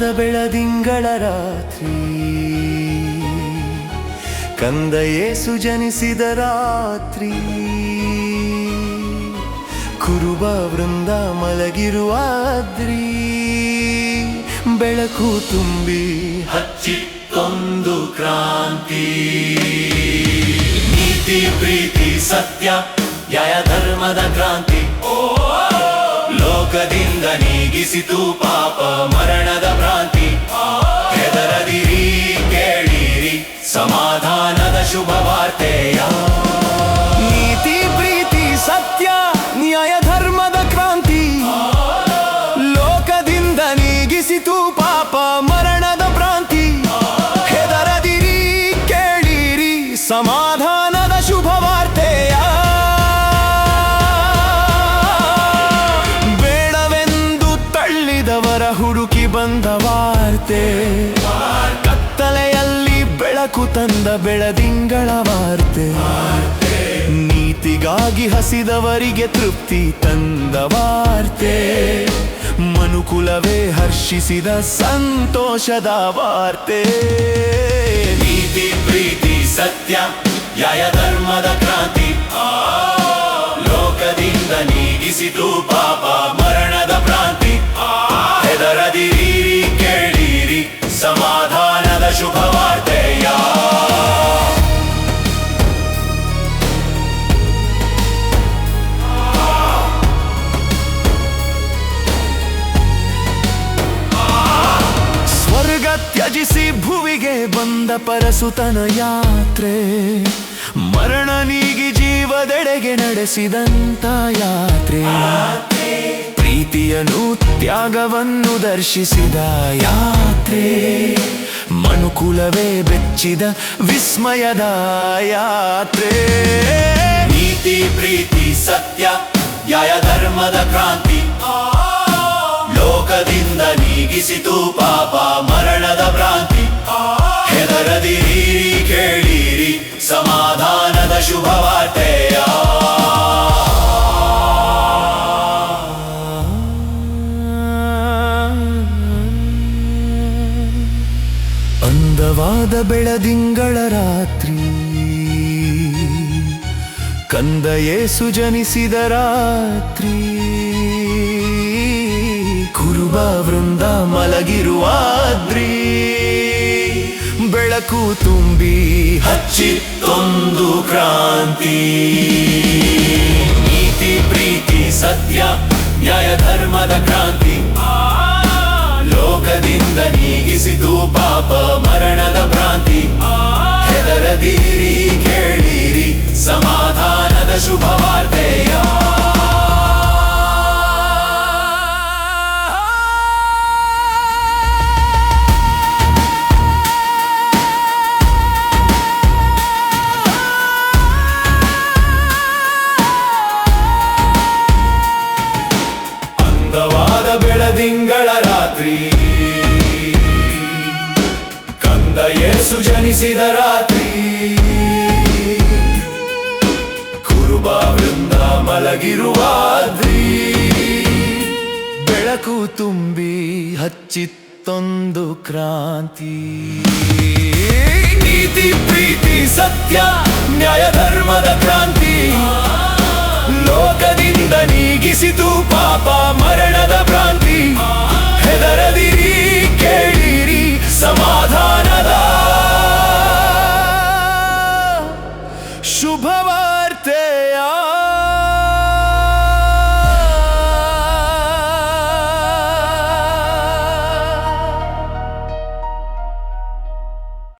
ಅಂದವಾದ ಬೆಳದಿಂಗಳ ರಾತ್ರಿ ಕಂದ ಏಸು ಜನಿಸಿದ ರಾತ್ರಿ, ಕುರುಬ ವೃಂದ ಮಲಗಿರುವಾದ್ರಿ ಬೆಳಕು ತುಂಬಿ ಹಚ್ಚಿತ್ತೊಂದು ಕ್ರಾಂತಿ. ನೀತಿ, ಪ್ರೀತಿ, ಸತ್ಯ, ನ್ಯಾಯ, ಧರ್ಮದ ಕ್ರಾಂತಿ. ಲೋಕದಿಂದ ನೀಗಿಸಿತು ಪಾಪ ಮರಣದ ಭ್ರಾಂತಿ. ಹೆದರದಿರಿ, ಕೇಳಿರಿ, ಸಮಾಧಾನದ ಶುಭ ವಾರ್ತೆಯ ನೀತಿ, ಪ್ರೀತಿ, ಸತ್ಯ, ನ್ಯಾಯ, ಧರ್ಮದ ಕ್ರಾಂತಿ. ಲೋಕದಿಂದ ನೀಗಿಸಿತು ಪಾಪ ಮರಣದ ಭ್ರಾಂತಿ. ಹೆದರದಿರಿ, ಕೇಳಿರಿ, ಸಮಾಧಾನದ ಬಂದ ವಾರ್ತೆ. ಕತ್ತಲೆಯಲ್ಲಿ ಬೆಳಕು ತಂದ ಬೆಳದಿಂಗಳ ವಾರ್ತೆ. ನೀತಿಗಾಗಿ ಹಸಿದವರಿಗೆ ತೃಪ್ತಿ ತಂದ ವಾರ್ತೆ. ಮನುಕುಲವೇ ಹರ್ಷಿಸಿದ ಸಂತೋಷದ ವಾರ್ತೆ. ನೀತಿ, ಪ್ರೀತಿ, ಸತ್ಯ ಯಾಯ ಧರ್ಮದ ಕ್ರಾಂತಿ. ಲೋಕದಿಂದ ನೀಗಿಸಿತು ಪಾಪ. ತ್ಯಜಿಸಿ ಭುವಿಗೆ ಬಂದ ಪರಸುತನ ಯಾತ್ರೆ. ಮರಣ ನೀಗಿ ಜೀವದೆಡೆಗೆ ನಡೆಸಿದಂತ ಯಾತ್ರೆ. ಪ್ರೀತಿಯನು ತ್ಯಾಗವನ್ನು ದರ್ಶಿಸಿದ ಯಾತ್ರೆ. ಮನುಕುಲವೇ ಬೆಚ್ಚಿದ ವಿಸ್ಮಯದ ಯಾತ್ರೆ. ನೀತಿ, ಪ್ರೀತಿ, ಸತ್ಯ, ನ್ಯಾಯ, ಧರ್ಮದ ಕ್ರಾಂತಿ. ಲೋಕದಿಂದ ನೀಗಿಸಿತು ಪಾಪ ಮರಣದ ಭ್ರಾಂತಿ. ಹೆದರದಿರಿ ಕೇಳಿರಿ, ಸಮಾಧಾನದ ಶುಭವಾಟೆಯ ಅಂದವಾದ ಬೆಳದಿಂಗಳ ರಾತ್ರಿ, ಕಂದ ಏಸು ಜನಿಸಿದ ರಾತ್ರಿ. ಕುರುಬ ವೃಂದ ಮಲಗಿರುವಾದ್ರಿ ಬೆಳಕು ತುಂಬಿ ಹಚ್ಚಿತ್ತೊಂದು ಕ್ರಾಂತಿ. ನೀತಿ, ಪ್ರೀತಿ, ಸತ್ಯ, ನ್ಯಾಯ, ಧರ್ಮದ ಕ್ರಾಂತಿ. ಲೋಕದಿಂದ ನೀಗಿಸಿತು ಪಾಪ ಮರಣದ ಭ್ರಾಂತಿ. ಹೆದರದಿರಿ. ಬೆಳದಿಂಗಳ ರಾತ್ರಿ. ಕಂದ ಏಸು ಜನಿಸಿದ ರಾತ್ರಿ. ಕುರುಬ ವೃಂದ ಮಲಗಿರುವಾದ್ರಿ ಬೆಳಕು ತುಂಬಿ ಹಚ್ಚಿತ್ತೊಂದು ಕ್ರಾಂತಿ. ನೀತಿ, ಪ್ರೀತಿ, ಸತ್ಯ, ನ್ಯಾಯ, ಧರ್ಮದ ಕ್ರಾಂತಿ. ಲೋಕದಿಂದ ನೀಗಿಸಿತು ಪಾಪ ಮರಣದ ಭ್ರಾಂತಿ